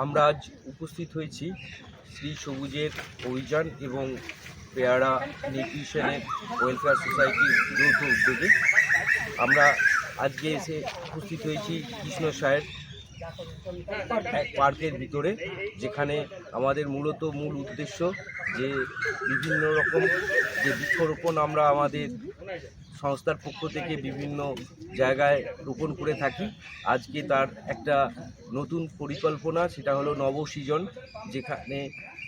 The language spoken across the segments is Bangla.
আমরা আজ উপস্থিত হয়েছি শ্রী সবুজের অভিযান এবং পেয়ারা নিউট্রিশনের ওয়েলফেয়ার সোসাইটির যৌথ উদ্যোগে। আমরা আজকে এসে উপস্থিত হয়েছি কৃষ্ণ এক পার্কের ভিতরে, যেখানে আমাদের মূলত মূল উদ্দেশ্য যে বিভিন্ন রকম যে বৃক্ষরোপণ আমরা আমাদের সংস্থার পক্ষ থেকে বিভিন্ন জায়গায় রোপণ করে থাকি, আজকে তার একটা নতুন পরিকল্পনা, সেটা হলো নবসৃজন যেখানে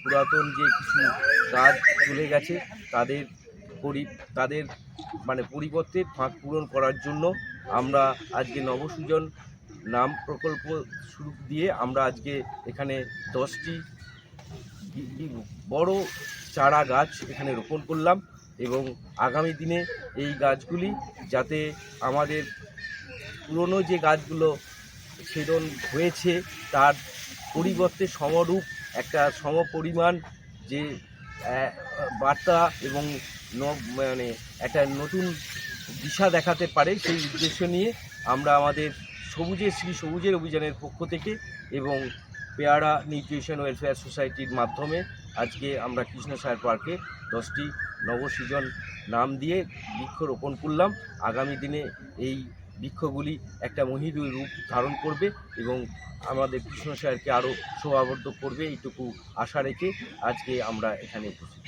পুরাতন যে কিছু গাছ চলে গেছে, তাদের পরি, তাদের মানে পরিবর্তে ফাঁক পূরণ করার জন্য আমরা আজকে নবসৃজন নাম প্রকল্প শুরু দিয়ে আমরা আজকে এখানে দশটি বড় চারা গাছ এখানে রোপণ করলাম এবং আগামী দিনে এই গাছগুলি যাতে আমাদের পুরনো যে গাছগুলো ছেদন হয়েছে, তার পরিবর্তে সমরূপ একটা সমপরিমাণ যে বার্তা এবং মানে একটা নতুন দিশা দেখাতে পারে সেই উদ্দেশ্য নিয়ে আমরা আমাদের সবুজের, শ্রী সবুজের অভিযানের পক্ষ থেকে এবং পেয়ারা নিউট্রিশন ওয়েলফেয়ার সোসাইটির মাধ্যমে আজকে আমরা কৃষ্ণসায়র পার্কে দশটি নবসৃজন নাম দিয়ে বৃক্ষ রোপণ করলাম আগামী দিনে এই বৃক্ষগুলি একটা মহিরুহ রূপ ধারণ করবে এবং আমাদের কৃষ্ণসায়রকে আরও শোভাবদ্ধ করবে, এইটুকু আশা রেখে আজকে আমরা এখানে উপস্থিত।